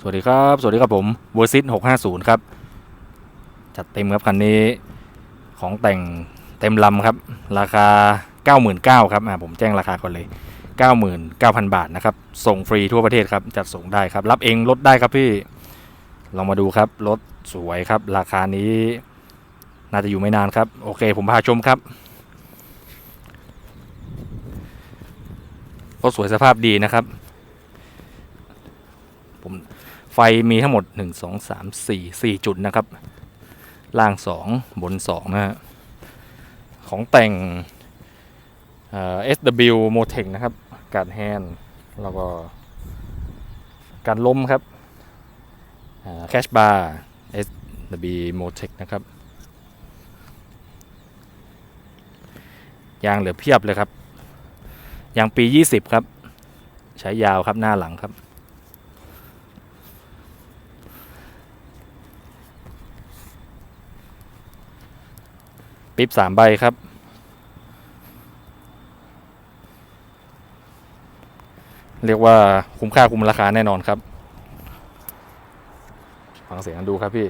สวัสดีครับ สวัสดีครับผมเวอร์ซิต650ครับ จัดเต็มครับคันนี้ของแต่งเต็มลำครับ ราคา 99,000ครับอ่าผมแจ้งราคาก่อนเลย 99,000 บาทนะครับ ส่งฟรีทั่วประเทศครับ จัดส่งได้ครับ รับเองลดได้ครับพี่ ลองมาดูครับรถสวยครับ ราคานี้น่าจะอยู่ไม่นานครับ โอเค ผมพาชมครับรถสวยสภาพดีนะครับ ผม ฟมีทั้งหมด 1 2 3 4 4 จุดนะครับ ล่าง 2 บน 2 นะฮะ ของแต่งเอ่อ SW Motec นะครับ การแฮนด์แล้วก็การล้มครับแคชบาร์ SW Motec นะครับ ยางเหลือเพียบเลยครับ ยางปี 20 ครับ ใช้ยาวครับหน้าหลังครับ ปิ๊บสามใบครับ เรียกว่าคุ้มค่าคุ้มราคาแน่นอนครับ ฟังเสียงกันดูครับพี่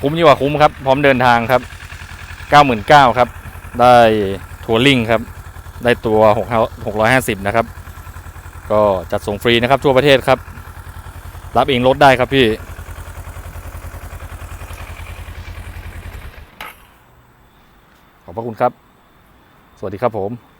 คุ้มยิ่งกว่าคุ้มครับ พร้อมเดินทางครับ99,000ครับ ได้ทัวริงครับ ได้ตัว6 650นะครับ ก็จัดส่งฟรีนะครับทั่วประเทศครับ รับเองรถได้ครับพี่ขอบพระคุณครับ สวัสดีครับผม